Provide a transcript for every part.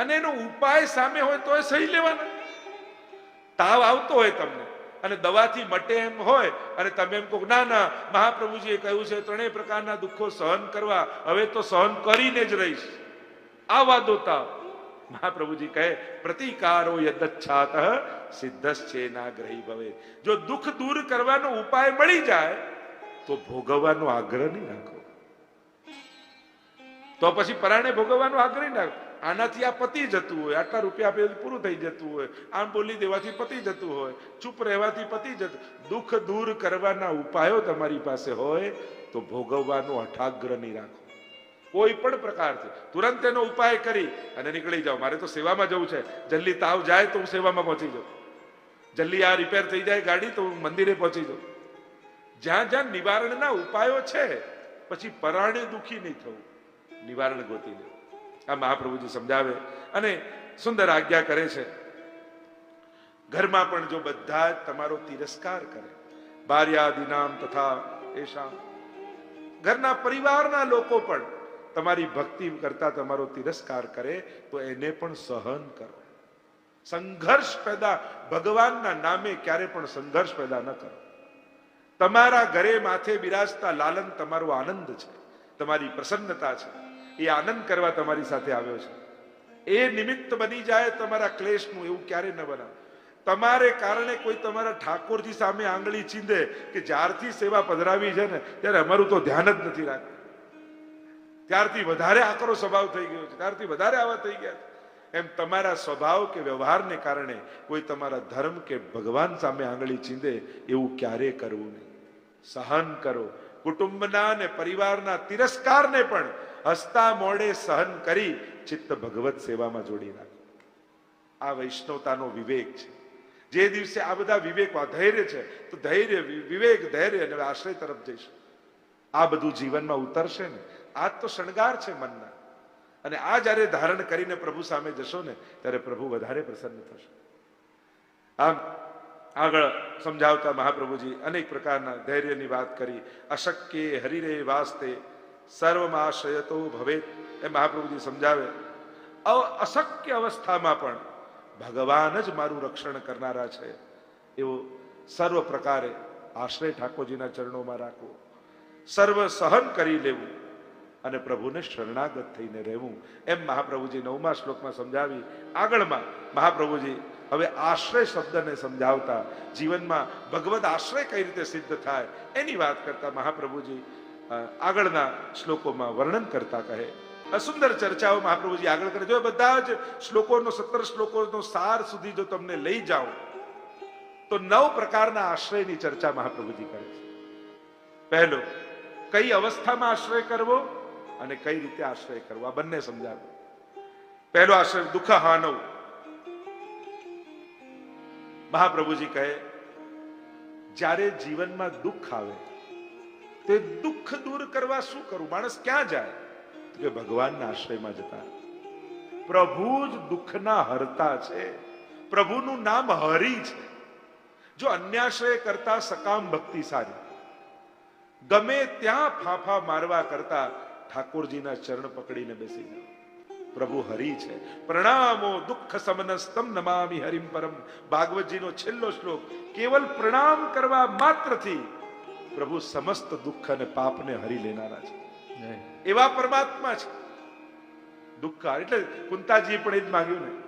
અને એનો ઉપાય સામે હોય તો એ સહી લેવાનો. તાવ આવતો હોય તમને. અને દવાથી મટે એમ હોય, અને તમે એમ કહો ના ના, મહાપ્રભુજીએ કહ્યું છે, ત્રણેય પ્રકારના દુઃખો સહન કરવા. હવે તો સહન કરીને જ રહીશ. આ વાદો તાવ. મહાપ્રભુજી કહે, પ્રતિકારો યદચ્છાત સિદ્ધશ્ચે નાગ્રહી ભવે. જો દુઃખ દૂર કરવાનો ઉપાય મળી જાય, તો ભોગવવાનો આગ્રહ નહીં રાખો. તો પછી પરાણે ભોગવવાનો આગ્રહ નહીં રાખો. આનાથી આ પતી જતું હોય, આટલા રૂપિયા આપે પૂરું થઈ જતું હોય. આમ બોલી દેવાથી પતી જતું હોય, ચૂપ રહેવાથી પતી જતું દુઃખ દૂર કરવાના ઉપાયો તમારી પાસે હોય તો ભોગવવાનો અઠાગ્ર નહીં રાખો. કોઈ પણ પ્રકારથી તુરંત એનો ઉપાય કરી અને નીકળી જાઓ. મારે તો સેવામાં જવું છે. જલ્દી તાવ જાય તો હું સેવામાં પહોંચી જાઉં. જલ્દી આ રિપેર થઈ જાય ગાડી તો હું મંદિરે પહોંચી જાઉં. જ્યાં જ્યાં નિવારણના ઉપાયો છે, પછી પરાણે દુખી નહીં થવું. નિવારણ ગોતી લેવું આ મહાપ્રભુજી સમજાવે અને સુંદર આજ્ઞા કરે છે. ઘરમાં પણ જો બધા જ તમારો તિરસ્કાર કરે, બાર્યાદિનામ તથા એશામ. ઘરના પરિવારના લોકો પણ તમારી ભક્તિ કરતા તમારો તિરસ્કાર કરે, તો એને પણ સહન કરો. સંઘર્ષ પેદા, ભગવાનના નામે ક્યારે પણ સંઘર્ષ પેદા ન કરો. તમારા ઘરે માથે બિરાજતા લાલન, તમારો આનંદ છે, તમારી પ્રસન્નતા છે. એ આનંદ કરવા તમારી સાથે આવ્યો છે. એ નિમિત્ત બની જાય તમારા ક્લેશનું એવું ક્યારે ન બનાવે. તમારે કારણે કોઈ તમારા ઠાકોરજી સામે આંગળી ચીંધે કે જ્યારથી સેવા પધરાવી છે ને, ત્યારે અમારું તો ધ્યાન જ નથી રાખતું. ત્યારથી વધારે આકરો સ્વભાવ થઈ ગયો છે. ત્યારથી વધારે આવા થઈ ગયા એમ તમારા સ્વભાવ કે વ્યવહારને કારણે કોઈ તમારા ધર્મ કે ભગવાન સામે આંગળી ચીંધે એવું ક્યારે કરવું નહીં. સહન કરો. કુટુંબના અને પરિવારના તિરસ્કારને પણ હસતા મોડે સહન કરી ચિત્ત ભગવત સેવામાં જોડી રાખો આ વૈષ્ણવતાનો વિવેક છે. જે દિવસે આ બધા વિવેક ધૈર્ય છે, તો ધૈર્ય વિવેક, ધૈર્ય અને આશ્રય તરફ જઈશું. આ બધું જીવનમાં ઉતરશે ને આ તો શણગાર છે મનના. અને આ જ્યારે ધારણ કરીને પ્રભુ સામે જશો ને, ત્યારે પ્રભુ વધારે પ્રસન્ન થશે. આમ, આગળ સમજાવતા મહાપ્રભુજી અનેક પ્રકારના ધૈર્યની વાત કરી. અશક્ય હરિરે વાસ્તે સર્વમાશ્રયતો ભવેત એ મહાપ્રભુજી સમજાવે. અશક્ય અવસ્થામાં પણ ભગવાન જ મારું રક્ષણ કરનારા છે. એવો સર્વ પ્રકારે આશ્રય ઠાકોરજીના ચરણોમાં રાખવો સર્વ સહન કરી લેવું અને પ્રભુને શરણાગત થઈને રહેવું. એમ મહાપ્રભુજી નવમા શ્લોકમાં સમજાવી. આગળમાં મહાપ્રભુજી હવે આશ્રય શબ્દને સમજાવતા, જીવનમાં ભગવદ આશ્રય કઈ રીતે સિદ્ધ થાય એની વાત કરતા મહાપ્રભુજી આગળના શ્લોકોમાં વર્ણન કરતા કહે. સુંદર ચર્ચાઓ મહાપ્રભુજી આગળ કરે. જો બધા જ શ્લોકોનો, સત્તર શ્લોકોનો સાર સુધી જો તમને લઈ જાઓ, તો નવ પ્રકારના આશ્રયની ચર્ચા મહાપ્રભુજી કરે છે. પહેલો, કઈ અવસ્થામાં આશ્રય કરવો અને કઈ રીતે આશ્રય કરવો? આ બંને સમજાવો. પહેલો આશ્રય દુઃખ હાનવ મહાપ્રભુજી કહે, જ્યારે જીવનમાં દુઃખ આવે તે દુઃખ દૂર કરવા શું કરવું માણસ ક્યાં જાય? કે ભગવાનના આશ્રયમાં જતા. પ્રભુ જ દુઃખના હરતા છે. પ્રભુનું નામ હરિ છે. જો અન્યાશ્રય કરતા સકામ ભક્તિ સારી. ગમે ત્યાં ફાફા મારવા કરતા ઠાકોરજીના ચરણ પકડીને બેસી જાઓ પ્રભુ હરિ છે. પ્રણામો દુઃખ સમનસ્તમ નમામી હરિમ પરમ. ભાગવતજીનો છેલ્લો શ્લોક, કેવલ પ્રણામ કરવા માત્રથી પ્રભુ સમસ્ત દુઃખ અને પાપને હરી લેનારા છે. એવા પરમાત્મા છે. દુઃખ એટલે કુંતાજીએ પણ એ જ માંગ્યું ને.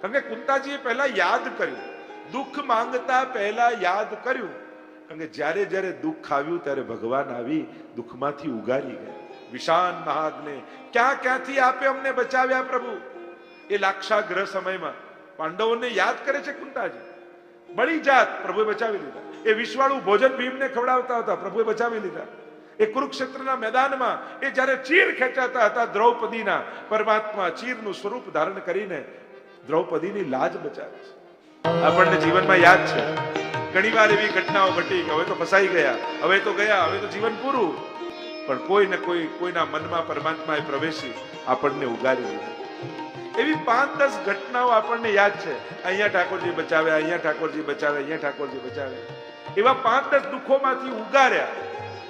કારણ કે કુંતાજીએ પહેલા યાદ કર્યું. દુઃખ માંગતા પહેલા યાદ કર્યું. કારણ કે જ્યારે જ્યારે દુઃખ આવ્યું ત્યારે ભગવાન આવી દુઃખમાંથી ઉગારી ગયા. વિશાન મહાગ્ને ક્યાં ક્યાંથી આપે અમને બચાવ્યા પ્રભુ? એ લાક્ષાગ્રહ સમયમાં. પાંડવોને યાદ કરે છે કુંતાજી. બળી જાત પ્રભુએ બચાવી લીધા. એ વિશ્વાળુ ભોજન ભીમને ખવડાવતા હતા, પ્રભુએ બચાવી લીધા. એ કુરુક્ષેત્રના મેદાનમાં એ જ્યારે ચીર ખેંચાતા હતા દ્રૌપદીના, પરમાત્મા ચીરનું સ્વરૂપ ધારણ કરીને દ્રૌપદીની લાજ બચાવે છે. આપણને જીવનમાં યાદ છે. ઘણી વાર એવી ઘટનાઓ ઘટી કે હવે તો ફસાઈ ગયા, હવે તો ગયા, હવે તો જીવન પૂરું. પણ કોઈ ને કોઈ, કોઈના મનમાં પરમાત્માએ પ્રવેશી આપણને ઉગારી દીધા એવી પાંચ દસ ઘટનાઓ આપણને યાદ છે. અહીંયા ઠાકોરજી બચાવે અહીંયા ઠાકોરજી બચાવે અહીંયા ઠાકોરજી બચાવે એવા પાંચ દસ દુઃખોમાંથી ઉગાર્યા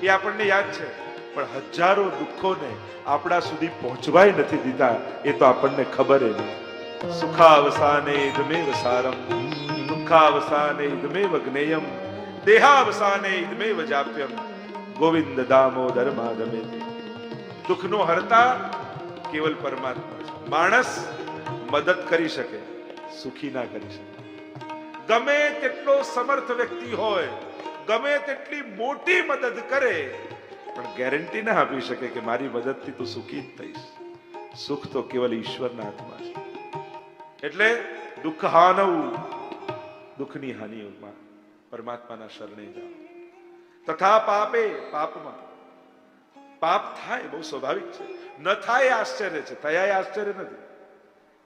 એ આપણને યાદ છે. પણ હજારો દુઃખોને આપણા સુધી પહોંચવાય નથી દીધા એ તો આપણને ખબર નહીં સુખાવસાને ઇદમેવ સારમ, દુઃખાવસાને ઇદમેવ જ્ઞેયમ દેહાવસાને ઇદમેવ જાપ્યમ. ગોવિંદ દામોદર માધવે દુઃખનો હરતા કેવલ પરમાત્મા છે માણસ મદદ કરી શકે, સુખી ના કરી શકે. ગમે તેટલો સમર્થ વ્યક્તિ હોય, ગમે તેટલી મોટી મદદ કરે, પણ ગેરંટી ના આપી શકે કે મારી મદદથી તું સુખી જ થઈશ. સુખ તો કેવલ ઈશ્વરના હાથમાં છે. એટલે દુઃખ હાનવું દુઃખની હાનિઓમાં પરમાત્માના શરણે જાઓ. તથા પાપે પાપમાં પાપ થાય, બહુ સ્વાભાવિક છે. ન થાય આશ્ચર્ય છે. થયા આશ્ચર્ય નથી.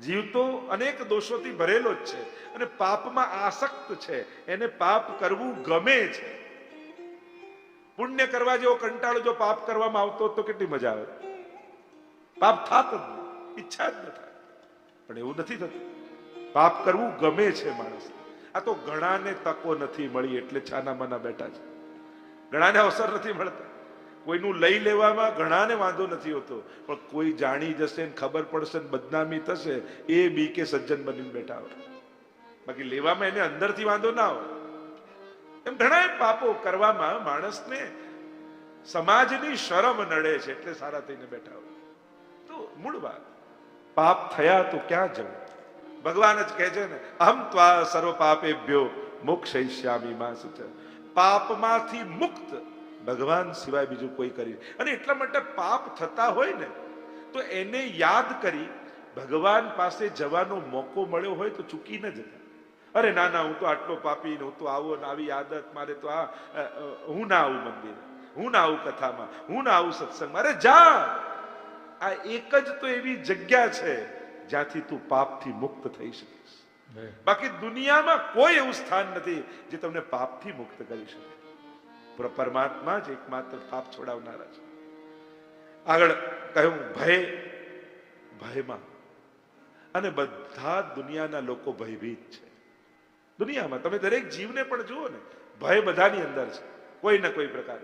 જીવ તો અનેક દોષોથી ભરેલો જ છે અને પાપમાં આસક્ત છે. એને પાપ કરવું ગમે છે. પુણ્ય કરવા જેવો કંટાળો જો પાપ કરવામાં આવતો તો કેટલી મજા આવે? પાપ થાત જ. ઈચ્છા જ ન થાય. પણ એવું નથી થતું. પાપ કરવું ગમે છે માણસ આ તો ઘણાને તકો નથી મળી એટલે છાના માના બેઠા છે. ઘણાને અવસર નથી મળતા. કોઈનું લઈ લેવામાં ઘણાને વાંધો નથી હોતો. પણ કોઈ જાણી જશે ને ખબર પડશે ને બદનામી થશે, એ બી કે સજ્જન બનીને બેઠા હોય. બાકી લેવામાં એને અંદરથી વાંધો ના હોય. એમ ઘણા પાપો કરવામાં માણસને સમાજની શરમ નડે છે એટલે સારા થઈને બેઠા હોય. તો મૂળ વાત, પાપ થયા તો ક્યાં જવું? ભગવાન જ કહે છે ને, અહમ ત્વા સર્વ પાપેભ્યો શ્યામી માં પાપમાંથી મુક્ત ભગવાન સિવાય બીજું કોઈ કરી અને એટલા માટે પાપ થતા હોય ને તો એને યાદ કરી ભગવાન પાસે જવાનો મોકો મળ્યો હોય તો ચૂકી ન જતા. અરે ના ના હું તો આટલો પાપી હું તો આવો ને આવી આદત મારે તો આ હું ના આવું મંદિર હું ના આવું કથામાં હું ના આવું સત્સંગમાં. અરે જા! આ એક જ તો એવી જગ્યા છે જ્યાંથી તું પાપથી મુક્ત થઈ શકીશ. બાકી દુનિયામાં કોઈ એવું સ્થાન નથી જે તમને પાપથી મુક્ત કરી શકે. પરમાત્મા જ એકમાત્ર પાપ છોડાવનારા છે. આગળ કહ્યું, ભય, ભયમાં. અને બધા દુનિયાના લોકો ભયભીત છે. દુનિયામાં તમે દરેક જીવને પણ જુઓ ને, ભય બધાની અંદર છે, કોઈ ને કોઈ પ્રકાર.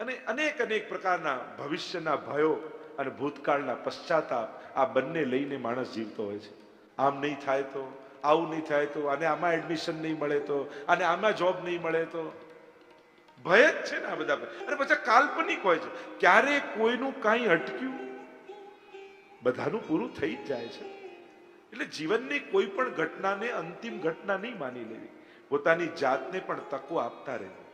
અને અનેક અનેક પ્રકારના ભવિષ્યના ભયો અને ભૂતકાળના પશ્ચાતાપ આ બંને લઈને માણસ જીવતો હોય છે. આમ નહીં થાય તો, આવું નહીં થાય તો, અને આમાં એડમિશન નહીં મળે તો, અને આમાં જોબ નહીં મળે તો. ભય જ છે ને આ બધા અને પછી કાલ્પનિક હોય છે. ક્યારે કોઈનું કાંઈ અટક્યું? બધાનું પૂરું થઈ જ જાય છે. એટલે જીવનની કોઈ પણ ઘટનાને અંતિમ ઘટના નહીં માની લેવી. પોતાની જાતને પણ તકો આપતા રહેવું.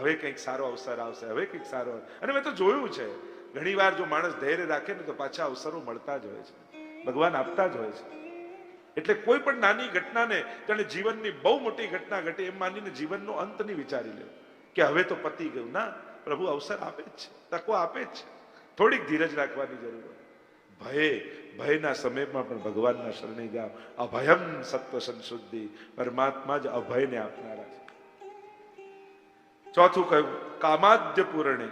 હવે કંઈક સારો અવસર આવશે, હવે કંઈક સારો અને મેં તો જોયું છે. ઘણી વાર જો માણસ ધૈર્ય રાખે ને તો પાછા અવસરો મળતા જ હોય છે. ભગવાન આપતા જ હોય છે. એટલે કોઈ પણ નાની ઘટનાને જાણે જીવનની બહુ મોટી ઘટના ઘટે એમ માનીને જીવનનો અંત નહીં વિચારી લેવો. કે હવે તો પતી ગયું. ના, પ્રભુ અવસર આપે જ છે. તકો આપે જ છે. થોડીક ધીરજ રાખવાની જરૂર ભય, ભયના સમયમાં પણ ભગવાનના શરણે જાઓ. અભયમ સત્વ સંશુદ્ધિ. પરમાત્મા જ અભયને આપનારા છે. ચોથું કહ્યું, કામાદ્ય પૂરણે,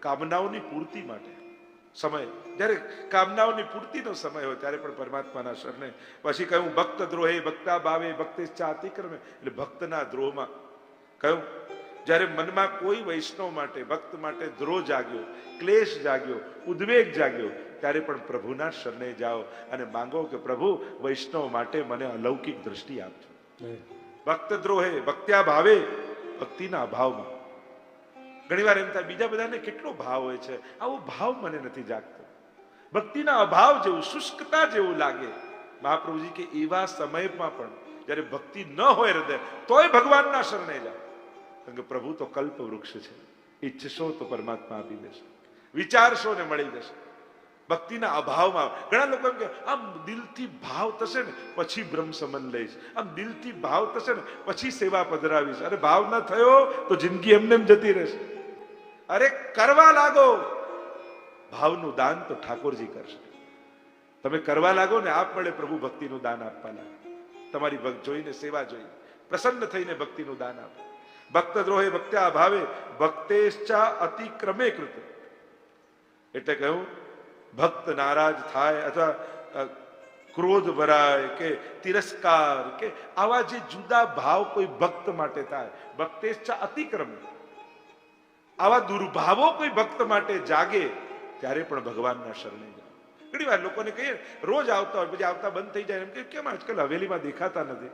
કામનાઓની પૂર્તિ માટે. સમય. જ્યારે કામનાઓની પૂર્તિનો સમય હોય, ત્યારે પણ પરમાત્માના શરણે. પછી કહ્યું, ભક્ત દ્રોહે ભક્તા ભાવે ભક્તિ અતિક્રમે. એટલે ભક્તના દ્રોહમાં કહ્યું જ્યારે મનમાં કોઈ વૈષ્ણવ માટે ભક્ત માટે દ્રોહ જાગ્યો ક્લેશ જાગ્યો ઉદ્વેગ જાગ્યો ત્યારે પણ પ્રભુના શરણે જાઓ અને માંગો કે પ્રભુ વૈષ્ણવ માટે મને અલૌકિક દ્રષ્ટિ આપજો. ભક્ત દ્રોહે ભક્ત્યા ભાવે ભક્તિના અભાવમાં. ઘણીવાર એમ થાય બીજા બધાને કેટલો ભાવ હોય છે આવો ભાવ મને નથી જાગતો. ભક્તિના અભાવ જેવું શુષ્કતા જેવું લાગે. મહાપ્રભુજી કે એવા સમયમાં પણ જ્યારે ભક્તિ ન હોય હૃદય તોય ભગવાનના શરણે જાઓ. કારણ કે પ્રભુ તો કલ્પ વૃક્ષ છે. ઈચ્છશો તો પરમાત્મા આપી દેશે. વિચારશો ને મળી જશે. ભક્તિના અભાવમાં ઘણા લોકો એમ કે, આમ દિલથી ભાવ થશે ને, પછી બ્રહ્મ સંબંધ લઈશ. આમ દિલથી ભાવ થશે ને, પછી સેવા પધરાવીશ. અરે, ભાવ ના થયો તો જિંદગી એમને એમ જતી રહેશે. અરે, કરવા લાગો. ભાવનું દાન તો ઠાકોરજી કરશે. તમે કરવા લાગો ને, આપ મળે પ્રભુ ભક્તિનું દાન આપવા લાગે તમારી ભક્ત જોઈને સેવા જોઈને પ્રસન્ન થઈને ભક્તિનું દાન આપો. ભક્ત દ્રોહે ભક્ત્યા અભાવે ભક્તેશ્ચા અતિક્રમે કૃત. એટલે કહ્યું, ભક્ત નારાજ થાય અથવા ક્રોધ ભરાય કે તિરસ્કાર કે આવા જે જુદા ભાવ કોઈ ભક્ત માટે થાય, ભક્તેશ્ચા અતિક્રમે. આવા દુર્ભાવો કોઈ ભક્ત માટે જાગે, ત્યારે પણ ભગવાનના શરણે ઘણી વાર લોકોને કહીએ, રોજ આવતા હોય, પછી આવતા બંધ થઈ જાય, એમ કે કેમ આજકાલ હવેલીમાં દેખાતા નથી?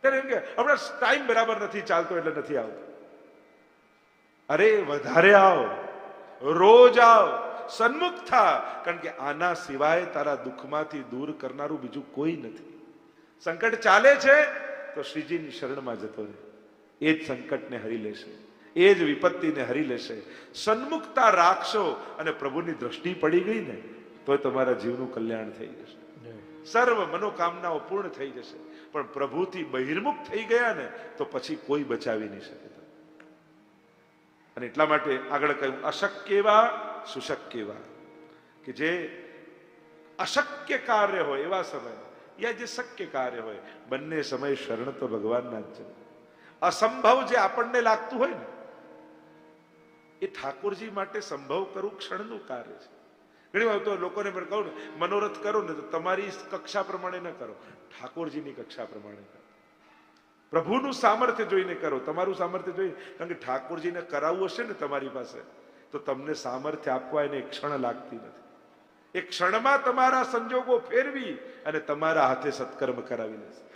ત્યારે એમ કે હમણાં ટાઈમ બરાબર નથી ચાલતો એટલે નથી આવતો અરે વધારે આવ. રોજ આવ. સન્મુખ થા. કારણ કે આના સિવાય તારા દુઃખમાંથી દૂર કરનારું બીજું કોઈ નથી. સંકટ ચાલે છે તો શ્રીજીની શરણમાં જતો રહે. એ જ સંકટને હરી લેશે. એ જ વિપત્તિને હરી લેશે. સન્મુખતા રાખશો અને પ્રભુની દ્રષ્ટિ પડી ગઈ ને તો તમારા જીવનું કલ્યાણ થઈ જશે. સર્વ મનોકામનાઓ પૂર્ણ થઈ જશે. પણ પ્રભુથી બહિર્મુખ થઈ ગયા ને, તો પછી કોઈ બચાવી નહીં શકે અને એટલા માટે આગળ કહ્યું, અશક્યવા, સુશક્યવા. સુશક્ય કે જે અશક્ય કાર્ય હોય એવા સમય, યા જે શક્ય કાર્ય હોય, બંને સમય શરણ તો ભગવાનના જ છે. અસંભવ જે આપણને લાગતું હોય ને, એ ઠાકોરજી માટે સંભવ કરવું ક્ષણનું કાર્ય છે. ઘણી વાર તો લોકોને પણ કહું ને, મનોરથ કરો ને તો તમારી કક્ષા પ્રમાણે ન કરો. ઠાકોરજીની કક્ષા પ્રમાણે કરો. પ્રભુનું સામર્થ્ય જોઈને કરો, તમારું સામર્થ્ય જોઈને, કારણ કે ઠાકોરજીને કરાવવું હશે ને તમારી પાસે, તો તમને સામર્થ્ય આપવા એને ક્ષણ લાગતી નથી. એક ક્ષણમાં તમારા સંજોગો ફેરવી અને તમારા હાથે સત્કર્મ કરાવી લેશે.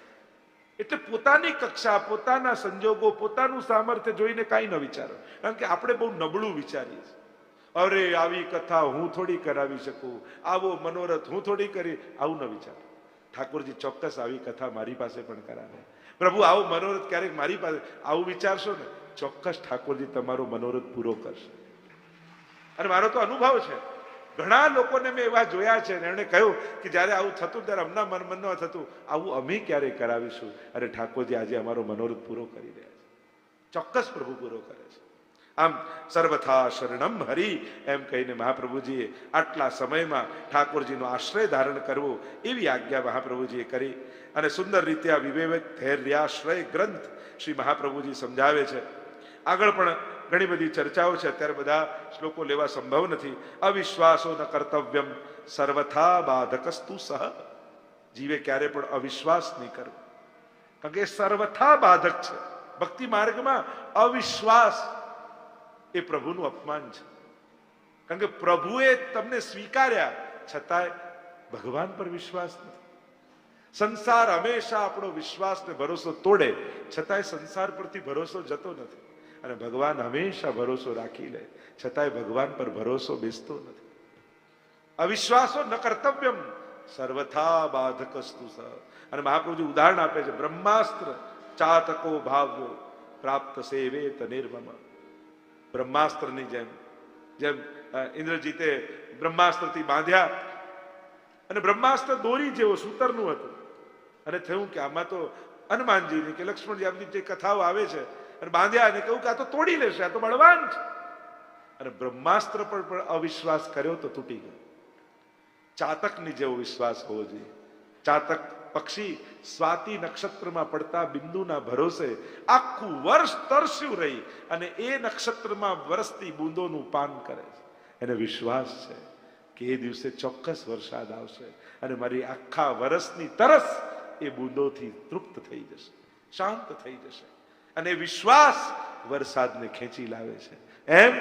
એટલે પોતાની કક્ષા, પોતાના સંજોગો, પોતાનું સામર્થ્ય જોઈને કાંઈ ન વિચારો. કારણ કે આપણે બહુ નબળું વિચારીએ છીએ. અરે, આવી કથા હું થોડી કરાવી શકું? આવો મનોરથ હું થોડી કરી આવું ન વિચાર. ઠાકોરજી ચોક્કસ આવી કથા મારી પાસે પણ કરાવે. પ્રભુ, આવો મનોરથ ક્યારેક મારી પાસે આવું વિચારશો ને, ચોક્કસ ઠાકોરજી તમારો મનોરથ પૂરો કરશે. અને મારો તો અનુભવ છે. ઘણા લોકોને મેં એવા જોયા છે ને, એમણે કહ્યું કે જ્યારે આવું થતું, ત્યારે અમના મન મનમાં થતું, આવું અમે ક્યારે કરાવીશું? અરે, ઠાકોરજી આજે અમારો મનોરથ પૂરો કરી રહ્યા છે. ચોક્કસ પ્રભુ પૂરો કરે છે. આમ સર્વથા શરણમ હરિ એમ કહીને મહાપ્રભુજીએ આટલા સમયમાં ઠાકોરજીનો આશ્રય ધારણ કરવો એવી આજ્ઞા મહાપ્રભુજીએ કરી. અને સુંદર રીતે આ વિવેક ધૈર્યાશ્રય ગ્રંથ શ્રી મહાપ્રભુજી સમજાવે છે. આગળ પણ ઘણી બધી ચર્ચાઓ છે. અત્યારે બધા શ્લોકો લેવા સંભવ નથી. અવિશ્વાસો ન કર્તવ્યમ, સર્વથા બાધકસ્તુ સહ. જીવે ક્યારે પણ અવિશ્વાસ નહીં કરવો. કારણ કે સર્વથા બાધક છે. ભક્તિ માર્ગમાં અવિશ્વાસ એ પ્રભુનું અપમાન છે. કારણ કે પ્રભુએ તમને સ્વીકાર્યા, છતાંય ભગવાન પર વિશ્વાસ નથી. સંસાર હંમેશા આપણો વિશ્વાસ ને ભરોસો તોડે, છતાંય સંસાર પરથી ભરોસો જતો નથી. અને ભગવાન હંમેશા ભરોસો રાખી લે, છતાંય ભગવાન પર ભરોસો બેસતો નથી. અવિશ્વાસો ન કર્તવ્યમ સર્વથા બાધકસ્તુ સ. અને મહાપ્રભુજી ઉદાહરણ આપે છે, બ્રહ્માસ્ત્ર ચાતકો ભાવ્યો પ્રાપ્ત સેવે નિર્મમ. બ્રહ્માસ્ત્રની જેમ જેમ ઇન્દ્રજીતે બ્રહ્માસ્ત્રથી બાંધ્યા. અને બ્રહ્માસ્ત્ર દોરી જેવો સૂતરનું હતું. અને થયું કે આમાં તો હનુમાનજીની કે લક્ષ્મણજી આપની જે કથાઓ આવે છે, અને બાંધ્યા અને કહ્યું કે આ તો તોડી લેશે, આ તો બળવાન છે. અને બ્રહ્માસ્ત્ર પર પણ અવિશ્વાસ કર્યો તો તૂટી ગયો. ચાતકની જેવો વિશ્વાસ હોવો જોઈએ. ચાતક પક્ષી સ્વાતિ નક્ષત્રમાં પડતા બિંદુના ભરોસે આખું વર્ષ તરસ્યું રહી અને એ નક્ષત્રમાં વરસતી બૂંદોનું પાન કરે છે. એને વિશ્વાસ છે કે એ દિવસે ચોક્કસ વરસાદ આવશે અને મારી આખા વર્ષની તરસ એ બૂંદોથી તૃપ્ત થઈ જશે, શાંત થઈ જશે. અને વિશ્વાસ વરસાદને ખેંચી લાવે છે. એમ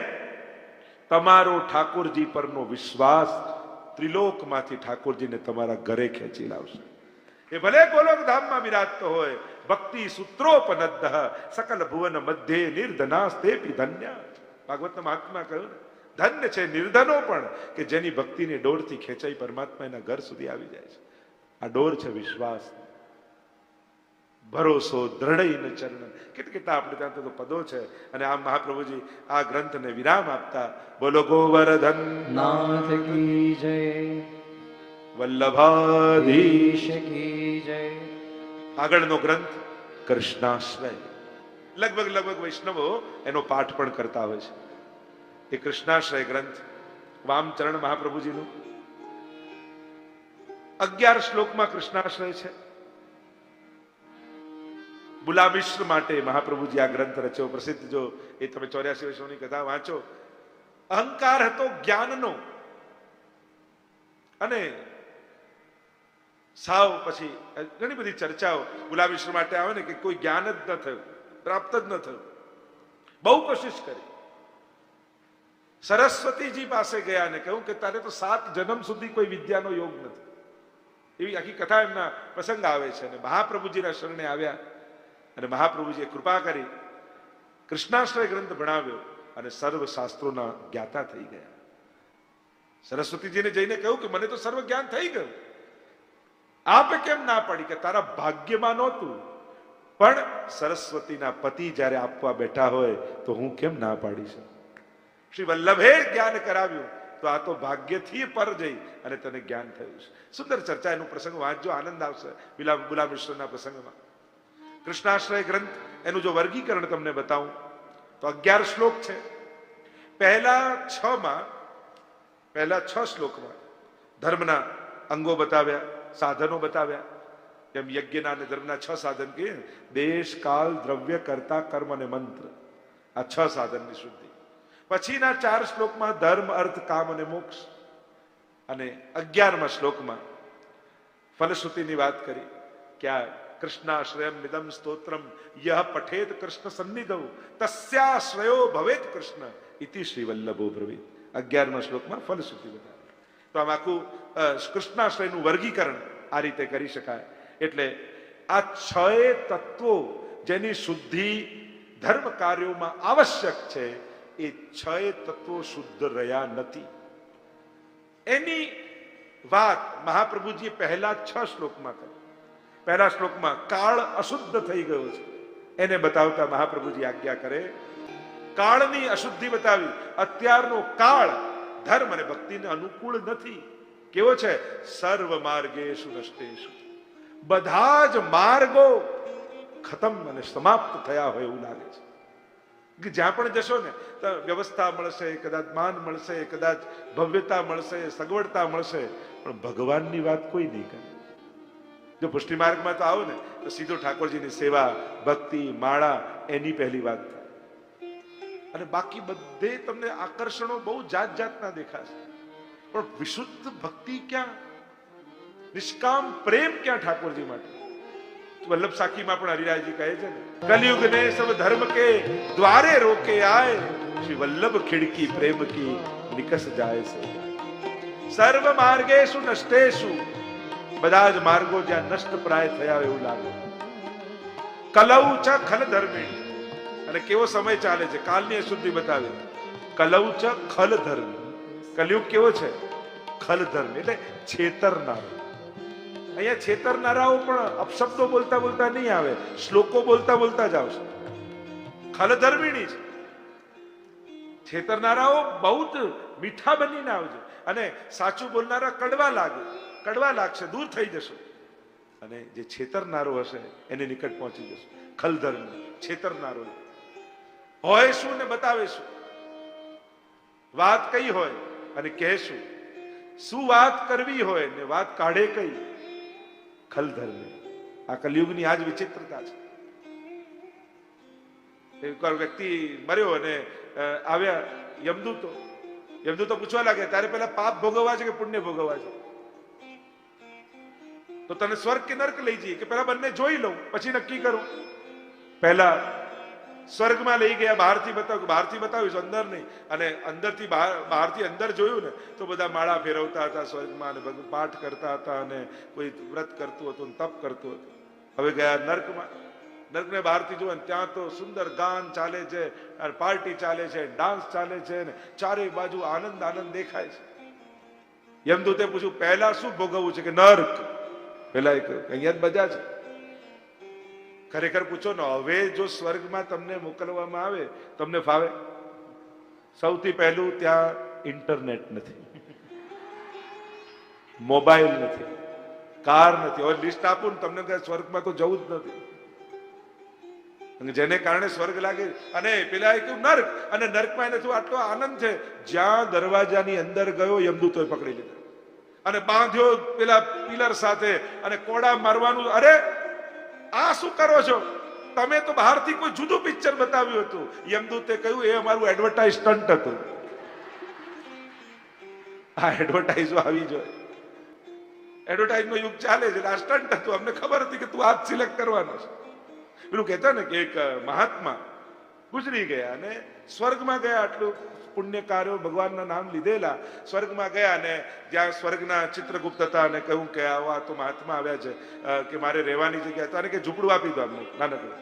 તમારો ઠાકોરજી પરનો વિશ્વાસ ત્રિલોકમાંથી ઠાકોરજીને તમારા ઘરે ખેંચી લાવશે. એ ભલે ગોલોક ધામમાં બિરાજતો હોય ભક્તિ સૂત્રોપનદ્ધ સકલ ભુવન મધ્યે નિર્ધનાસ્તે ધન્ય ભાગવતના મહાત્મા કહ્યું ને ધન્ય છે નિર્ધનો પણ કે જેની ભક્તિની ડોરથી ખેંચાઈ પરમાત્મા એના ઘર સુધી આવી જાય છે આ ડોર છે વિશ્વાસ ભરોસો દ્રઢઈને ચરણ કેટ કેટલા આપણે ત્યાં તો પદો છે અને આ મહાપ્રભુજી આ ગ્રંથને વિરામ આપતા બોલો ગોવર્ધન નાથ કી જય વલ્લભાધીશ. કી જય. આગળનો ગ્રંથ કૃષ્ણાશ્રય. લગભગ લગભગ વૈષ્ણવો એનો પાઠ પણ કરતા હોય છે. એ કૃષ્ણાશ્રય ગ્રંથ વામચરણ મહાપ્રભુજીનું. અગિયાર શ્લોકમાં કૃષ્ણાશ્રય છે. બુલામિશ્ર માટે મહાપ્રભુજી આ ગ્રંથ રચ્યો પ્રસિદ્ધ જો એ તમે ચોર્યાસી વર્ષોની કથા વાંચો. અહંકાર હતો જ્ઞાનનો. અને સાવ પછી ઘણી બધી ચર્ચાઓ ગુલાબી શ્રી માટે આવે ને કે કોઈ જ્ઞાન જ ન થયું, પ્રાપ્ત જ ન થયું. બહુ કોશિશ કરી. સરસ્વતીજી પાસે ગયા અને કહ્યું કે તારે તો સાત જન્મ સુધી કોઈ વિદ્યાનો યોગ નથી. એવી આખી કથા એમના પ્રસંગ આવે છે અને મહાપ્રભુજીના શરણે આવ્યા અને મહાપ્રભુજીએ કૃપા કરી કૃષ્ણાશ્રય ગ્રંથ ભણાવ્યો અને સર્વ શાસ્ત્રોના જ્ઞાતા થઈ ગયા. સરસ્વતીજીને જઈને કહ્યું કે મને તો સર્વ જ્ઞાન થઈ ગયું. આપે કેમ ના પાડી કે તારા ભાગ્યમાં નહોતું? પણ સરસ્વતીના પતિ જ્યારે આપવા બેઠા હોય તો હું કેમ ના પાડી શકું? શ્રી વલ્લભે જ્ઞાન કરાવ્યું તો આ તો ભાગ્યથી પર જઈ અને તને જ્ઞાન થયું છે. સુંદર ચર્ચા એનું પ્રસંગ વાંચજો, આનંદ આવશે બિલા ગુલાબ મિશ્રના પ્રસંગમાં. કૃષ્ણાશ્રય ગ્રંથ એનું જો વર્ગીકરણ તમને બતાવું, તો અગિયાર શ્લોક છે. પહેલા છ માં, પહેલા છ શ્લોકમાં ધર્મના અંગો બતાવ્યા. સાધનો બતાવ્યા. જેમ યજ્ઞના અને ધર્મના છ સાધન કે દેશ, કાલ, દ્રવ્ય, કરતા, કર્મ અને મંત્ર. આ છ સાધનની શુદ્ધિ. પછીના ચાર શ્લોકમાં ધર્મ, અર્થ, કામ અને મોક્ષ. અને અગિયારમા શ્લોકમાં ફલશ્રુતિની વાત કરી કે આ કૃષ્ણાશ્રયમ નિદમ સ્તોત્રમ, યહ પઠેત કૃષ્ણ સન્નિધવ તસ્યાશ્રયો ભવેત કૃષ્ણ, ઇતિ શ્રી વલ્લભો બ્રવીત અગિયારમા શ્લોકમાં ફલશ્રુતિ બતાવે. તો આમ આખું કૃષ્ણાશ્રયનું વર્ગીકરણ આ રીતે કરી શકાય. એટલે આ છ તત્વો જેની શુદ્ધિ ધર્મ કાર્યોમાં આવશ્યક છે, એ છ તત્વો શુદ્ધ રહ્યા નથી. એની વાત મહાપ્રભુજીએ પહેલા છ શ્લોકમાં કરી. પહેલા શ્લોકમાં કાળ અશુદ્ધ થઈ ગયો છે. એને બતાવતા મહાપ્રભુજી આજ્ઞા કરે, કાળની અશુદ્ધિ બતાવી. અત્યારનો કાળ ધર્મ અને ભક્તિને અનુકૂળ નથી. કેવો છે? સર્વ માર્ગેશુ નષ્ટેશુ. બધા જ માર્ગો ખતમ અને સમાપ્ત થયા હોય એવું લાગે છે. કે જ્યાં પણ જશો ને, તો વ્યવસ્થા મળશે, કદાચ માન મળશે, કદાચ ભવ્યતા મળશે, સગવડતા મળશે, પણ ભગવાનની વાત કોઈ નહીં કરે. જો પુષ્ટિ માર્ગમાં તો આવો ને, તો સીધો ઠાકોરજીની સેવા, ભક્તિ, માળા, એની પહેલી વાત. થાય અને બાકી બધે તમને આકર્ષણો બહુ જાત જાતના દેખાશે. પણ વિશુદ્ધ ભક્તિ ક્યાં? નિષ્કામ પ્રેમ ક્યાં ઠાકોરજી માટે? વલ્લભ સાખીમાં પણ હરિરાયજી કહે છે ને કલયુગ ને સબ ધર્મ કે દ્વારે રોકે આય, શ્રી વલ્લભ ખિડકી પ્રેમ કી નિકસ જાય છે સર્વ માર્ગેશુ નષ્ટેશુ, બધા જ માર્ગો જ્યાં નષ્ટ પ્રાય થયા એવું લાગે. કલૌ ચ ખલ ધર્મી અને કેવો સમય ચાલે છે? કાલની અશુદ્ધિ બતાવી કલૌ ચ ખલ ધર્મ કલયુગ કેવો છે? ખલ ધર્મ એટલે છેતરનાર. અહીંયા છેતરનારાઓ પણ અપશબ્દો બોલતા બોલતા નહીં આવે. શ્લોકો બોલતા બોલતા જ આવશે. ખલધર્મિણી છે. છેતરનારાઓ બહુ જ મીઠા બનીને આવજો. અને સાચું બોલનારા કડવા લાગે. કડવા લાગશે, દૂર થઈ જશો. અને જે છેતરનારો હશે, એને નિકટ પહોંચી જશે. ખલધર્મ. છેતરનારો. હોય શું ને બતાવે શું? વાત કઈ હોય અને કહેશું. શું વાત કરવી હોય ને વાત કાઢે કઈ? ખલધર્મ. આ કલયુગની આજ વિચિત્રતા છે. વ્યક્તિ મર્યો અને આવ્યા યમદૂતો. યમદૂતો પૂછવા લાગે તારે પેલા પાપ ભોગવવા છે કે પુણ્ય ભોગવવા છે? તો તને સ્વર્ગ કે નર્ક લઈ જઈએ કે પેલા બંને જોઈ લઉં, પછી નક્કી કરું. પહેલા સ્વર્ગમાં લઈ ગયા, બહારથી બતાવ્યું બહારથી બતાવ્યું અંદર નહીં. અને અંદરથી બહાર, બહારથી અંદર જોયું ને, તો બધા માળા ફેરવતા હતા સ્વર્ગમાં અને પાઠ કરતા હતા અને કોઈ વ્રત કરતું હતું તપ કરતું હતું. હવે ગયા નર્કમાં, નર્કને બહારથી જુઓ ત્યાં તો સુંદર ગાન ચાલે છે પાર્ટી ચાલે છે, ડાન્સ ચાલે છે ને ચારે બાજુ આનંદ આનંદ દેખાય છે. યમદૂતે પૂછ્યું, પહેલા શું ભોગવવું છે કે નર્ક? પેલા એક અહીંયા જ મજા છે ખરેખર પૂછો ને, હવે જો સ્વર્ગમાં તમને મોકલવામાં આવે, તમને ફાવે? સૌથી પહેલું ત્યાં ઇન્ટરનેટ નથી. મોબાઈલ નથી. કાર નથી. હવે લિસ્ટ આપું ને, તમને સ્વર્ગમાં તો જવું જ નથી. જેને કારણે સ્વર્ગ લાગે, અને પેલા કહ્યું નર્ક. અને નર્કમાં એને થયું, આટલો આનંદ છે. જ્યાં દરવાજાની અંદર ગયો, યમદૂતોએ પકડી લીધો. અને બાંધ્યો પેલા પિલર સાથે, અને કોડા મારવાનું, અરે આ શું કરો છો? તમે તો બહારથી કોઈ જુદું પિક્ચર બતાવ્યું હતું. યમદૂતે કહ્યું, એ અમારું એડવર્ટાઇઝ સ્ટન્ટ હતું. આ એડવર્ટાઇઝો આવી જોઈએ એડવર્ટાઇઝ નો યુગ ચાલે છે, આ સ્ટન્ટ હતું. અમને ખબર હતી કે તું આ સિલેક્ટ કરવાનો છે. પેલું કહેતા ને કે એક મહાત્મા ગુજરી ગયા અને સ્વર્ગમાં ગયા આટલું. પુણ્ય કાર્યો ભગવાનના નામ લીધેલા સ્વર્ગમાં ગયા અને જ્યાં સ્વર્ગના ચિત્રગુપ્ત હતા અને કહ્યું કે આવા તો મહાત્મા આવ્યા છે કે મારે રહેવાની જગ્યા હતા અને કે ઝૂંપડું આપી દો અમને, નાનકડું.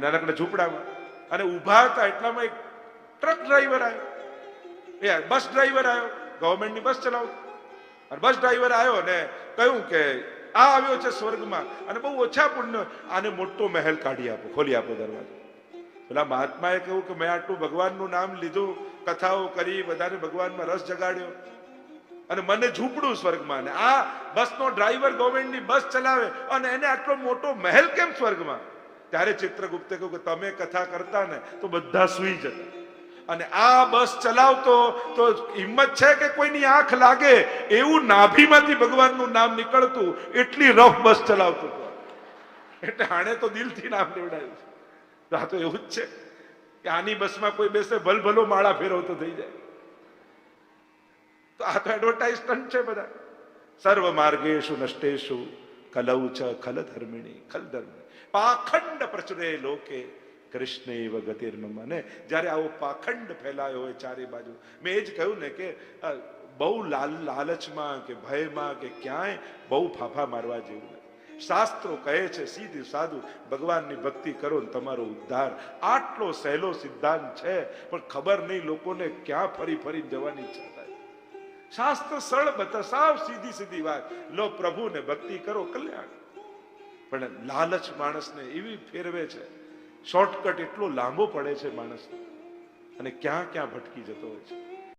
નાનકડા ઝૂંપડામાં. અને ઊભા હતા એટલામાં એક ટ્રક ડ્રાઈવર આવ્યો એ બસ ડ્રાઈવર આવ્યો ગવર્મેન્ટની બસ ચલાવતો. અને બસ ડ્રાઈવર આવ્યો ને કહ્યું કે આ આવ્યો છે સ્વર્ગમાં. અને બહુ ઓછા પુણ્ય, આને મોટો મહેલ કાઢી આપો, ખોલી આપો દરવાજો. પેલા મહાત્માએ કહ્યું કે મેં આટલું ભગવાનનું નામ લીધું, કથાઓ કરી, બધાને ભગવાનમાં રસ જગાડ્યો. અને મને ઝૂંપડું સ્વર્ગમાં અને આ બસનો ડ્રાઈવર ગવર્મેન્ટની બસ ચલાવે અને એને આટલો મોટો મહેલ કેમ સ્વર્ગમાં? ત્યારે ચિત્રગુપ્તે કહ્યું કે તમે કથા કરતા ને તો બધા સુઈ જતા. અને આ બસ ચલાવતો તો હિંમત છે કે કોઈની આંખ લાગે? એવું નાભીમાંથી ભગવાનનું નામ નીકળતું, એટલી રફ બસ ચલાવતો એટલે આણે તો દિલથી નામ લેવડાવ્યું આ તો એવું જ છે કે આની બસમાં કોઈ બેસે, ભલભલો માળા ફેરવતો થઈ જાય. તો આ તો એડવર્ટાઇઝમેન્ટ છે બધા. સર્વ માર્ગેશુ નષ્ટેશુ કલૌ ચ ખલ ધર્મિણી ખલ ધર્મિણી પાખંડ પ્રચુરે લોકે કૃષ્ણ એવ ગતિર્મ અને જ્યારે આવો પાખંડ ફેલાયો હોય ચારે બાજુ, મેં એ જ કહ્યું ને કે બહુ લાલ લાલચમાં કે ભયમાં કે ક્યાંય બહુ ફાફા મારવા જેવું શાસ્ત્રો કહે છે, સીધી સાધુ, ભગવાનની ભક્તિ કરો ને તમારો ઉદ્ધાર. આટલો સહેલો સિદ્ધાંત છે, પણ ખબર નહીં લોકોને ક્યાં ફરી ફરી જવાની ઈચ્છા થાય. શાસ્ત્ર સરળ બતા, સાવ સીધી સીધી વાત. લો પ્રભુને ભક્તિ કરો, કલ્યાણ. પણ લાલચ માણસને એવી ફેરવે છે શોર્ટકટ એટલો લાંબો પડે છે માણસ અને ક્યાં ક્યાં ભટકી જતો હોય છે.